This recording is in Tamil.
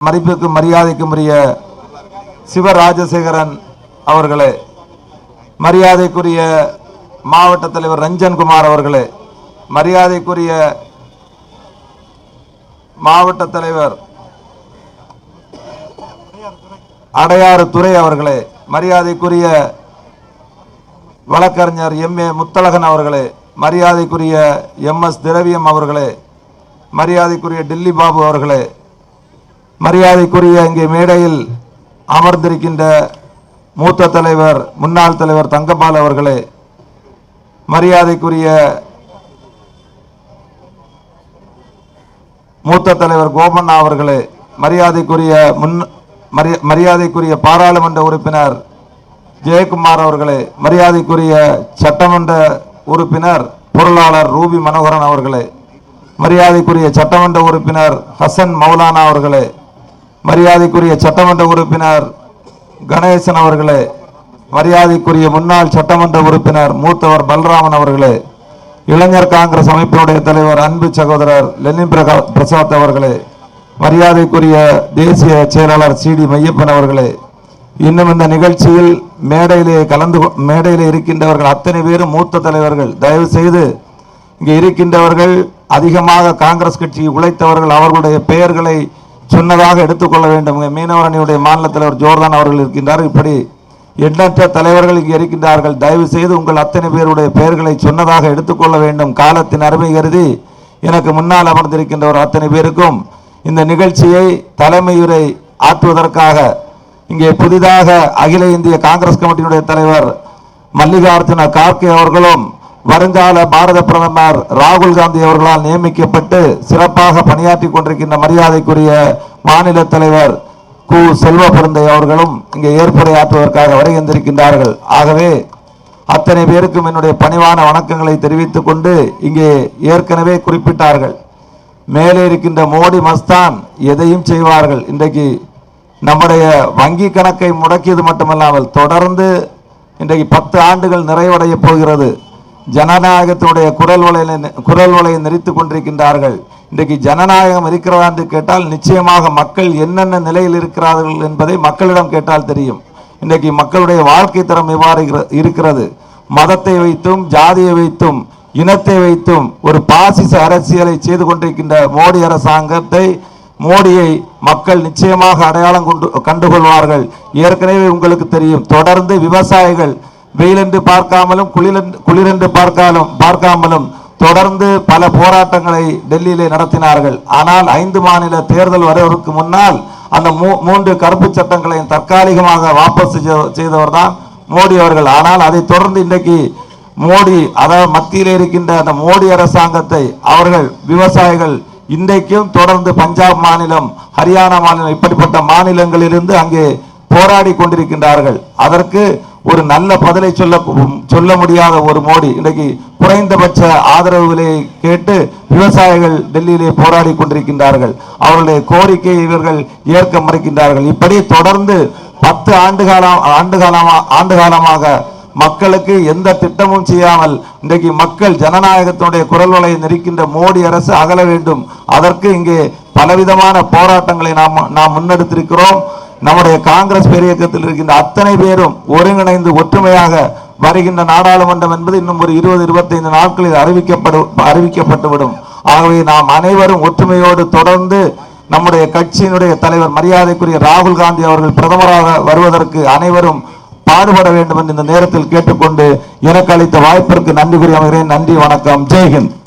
மதிப்புக்கும் மரியாதைக்கும் உரிய சிவராஜசேகரன் அவர்களே மரியாதைக்குரிய மாவட்ட தலைவர் ரஞ்சன்குமார் அவர்களே மரியாதைக்குரிய மாவட்ட தலைவர் அடையாறு துறை அவர்களே மரியாதைக்குரிய வழக்கறிஞர் எம். ஏ. முத்தழகன் அவர்களே மரியாதைக்குரிய எம். எஸ். திரவியம் அவர்களே மரியாதைக்குரிய டில்லி பாபு அவர்களே மரியாதைக்குரிய இங்கே மேடையில் அமர்ந்திருக்கின்ற மூத்த தலைவர் முன்னாள் தலைவர் தங்கபால் அவர்களே மரியாதைக்குரிய மூத்த தலைவர் கோபண்ணா அவர்களே மரியாதைக்குரிய முன் மரியாதைக்குரிய பாராளுமன்ற உறுப்பினர் ஜெயக்குமார் அவர்களே மரியாதைக்குரிய சட்டமன்ற உறுப்பினர் பொருளாளர் ரூபி மனோகரன் அவர்களே மரியாதைக்குரிய சட்டமன்ற உறுப்பினர் ஹசன் மௌலானா அவர்களே மரியாதைக்குரிய சட்டமன்ற உறுப்பினர் கணேசன் அவர்களே மரியாதைக்குரிய முன்னாள் சட்டமன்ற உறுப்பினர் மூத்தவர் பல்ராமன் அவர்களே இளைஞர் காங்கிரஸ் அமைப்பினுடைய தலைவர் அன்பு சகோதரர் லெனின் பிரகா- பிரசாத் அவர்களே மரியாதைக்குரிய தேசிய செயலாளர் சி டி மையப்பன் அவர்களே இன்னும் இந்த நிகழ்ச்சியில் மேடையிலே கலந்து மேடையில் இருக்கின்றவர்கள் அத்தனை பேரும் மூத்த தலைவர்கள். தயவு செய்து இங்கே இருக்கின்றவர்கள் அதிகமாக காங்கிரஸ் கட்சி உழைத்தவர்கள் அவர்களுடைய பெயர்களை சொன்னதாக எடுத்துக்கொள்ள வேண்டும். மீனவரணியுடைய மாநிலத்தில் அணியுடைய ஜோர்தான் அவர்கள் இருக்கின்றார். இப்படி எண்ணற்ற தலைவர்கள் இங்கு இருக்கின்றார்கள். தயவு செய்து உங்கள் அத்தனை பேருடைய பெயர்களை சொன்னதாக எடுத்துக்கொள்ள வேண்டும். காலத்தின் அருமை கருதி எனக்கு முன்னால் அமர்ந்திருக்கின்ற ஒரு அத்தனை பேருக்கும் இந்த நிகழ்ச்சியை தலைமையுரை ஆற்றுவதற்காக இங்கே புதிதாக அகில இந்திய காங்கிரஸ் கமிட்டியினுடைய தலைவர் மல்லிகார்ஜுன கார்கே அவர்களும் வருங்கால பாரத பிரதமர் ராகுல் காந்தி அவர்களால் நியமிக்கப்பட்டு சிறப்பாக பணியாற்றி கொண்டிருக்கின்ற மரியாதைக்குரிய மாநில தலைவர் கு. செல்வ பிறந்தை அவர்களும் இங்கே ஏற்புரையாற்றுவதற்காக வருகின்றிருக்கின்றார்கள் ஆகவே அத்தனை பேருக்கும் என்னுடைய பணிவான வணக்கங்களை தெரிவித்துக் கொண்டு இங்கே ஏற்கனவே குறிப்பிட்டார்கள். மேலே இருக்கின்ற மோடி மஸ்தான் எதையும் செய்வார்கள். இன்றைக்கு நம்முடைய வங்கி கணக்கை முடக்கியது மட்டுமல்லாமல் தொடர்ந்து இன்றைக்கு பத்து ஆண்டுகள் நிறைவடைய போகிறது. ஜனநாயகத்தினுடைய குரல் வலையை குரல் வலையை நெறித்துக் கொண்டிருக்கின்றார்கள். இன்றைக்கு ஜனநாயகம் இருக்கிறதா என்று கேட்டால் நிச்சயமாக மக்கள் என்னென்ன நிலையில் இருக்கிறார்கள் என்பதை மக்களிடம் கேட்டால் தெரியும். இன்றைக்கு மக்களுடைய வாழ்க்கை தரம் எவ்வாறு இருக்கிறது? மதத்தை வைத்தும் ஜாதியை வைத்தும் இனத்தை வைத்தும் ஒரு பாசிச அரசியலை செய்து கொண்டிருக்கின்ற மோடி அரசாங்கத்தை மோடியை மக்கள் நிச்சயமாக அடையாளம் கொண்டு கண்டுகொள்வார்கள். ஏற்கனவே உங்களுக்கு தெரியும் தொடர்ந்து விவசாயிகள் வெயிலென்று பார்க்காமலும் குளிரென்று குளிரென்று பார்க்காலும் பார்க்காமலும் தொடர்ந்து பல போராட்டங்களை டெல்லியிலே நடத்தினார்கள். ஆனால் ஐந்து மாநில தேர்தல் வருவதற்கு முன்னால் அந்த மூ- மூன்று கருப்பு சட்டங்களையும் தற்காலிகமாக வாபஸ் செய்தவர் தான் மோடி அவர்கள். ஆனால் அதை தொடர்ந்து இன்றைக்கு மோடி அதாவது மத்தியில் இருக்கின்ற அந்த மோடி அரசாங்கத்தை அவர்கள் விவசாயிகள் இன்றைக்கும் தொடர்ந்து பஞ்சாப் மாநிலம் ஹரியானா மாநிலம் இப்படிப்பட்ட மாநிலங்களிலிருந்து அங்கே போராடி கொண்டிருக்கின்றார்கள். அதற்கு ஒரு நல்ல பதிலை சொல்ல சொல்ல முடியாத ஒரு மோடி இன்றைக்கு குறைந்தபட்ச ஆதரவு விலையை கேட்டு விவசாயிகள் டெல்லியிலே போராடி கொண்டிருக்கின்றார்கள். அவர்களுடைய கோரிக்கையை இவர்கள் ஏற்க மறுக்கின்றார்கள். இப்படி தொடர்ந்து பத்து ஆண்டு காலம் ஆண்டு காலமா ஆண்டு காலமாக மக்களுக்கு எந்த திட்டமும் செய்யாமல் இன்றைக்கு மக்கள் ஜனநாயகத்தினுடைய குரல் வலையை நெருக்கின்ற மோடி அரசு அகல வேண்டும். அதற்கு இங்கே பலவிதமான போராட்டங்களை நாம் நாம் முன்னெடுத்திருக்கிறோம். நம்முடைய காங்கிரஸ் பேரியக்கத்தில் இருக்கின்ற அத்தனை பேரும் ஒருங்கிணைந்து ஒற்றுமையாக வருகின்ற நாடாளுமன்றம் என்பது இன்னும் ஒரு இருபது இருபத்தைந்து நாட்களில் அறிவிக்கப்படும் அறிவிக்கப்பட்டுவிடும். ஆகவே நாம் அனைவரும் ஒற்றுமையோடு தொடர்ந்து நம்முடைய கட்சியினுடைய தலைவர் மரியாதைக்குரிய ராகுல் காந்தி அவர்கள் பிரதமராக வருவதற்கு அனைவரும் பாடுபட வேண்டும் என்று இந்த நேரத்தில் கேட்டுக்கொண்டு எனக்கு அளித்த வாய்ப்பிற்கு நன்றி கூறி அமைகிறேன். நன்றி வணக்கம். ஜெய்ஹிந்த்.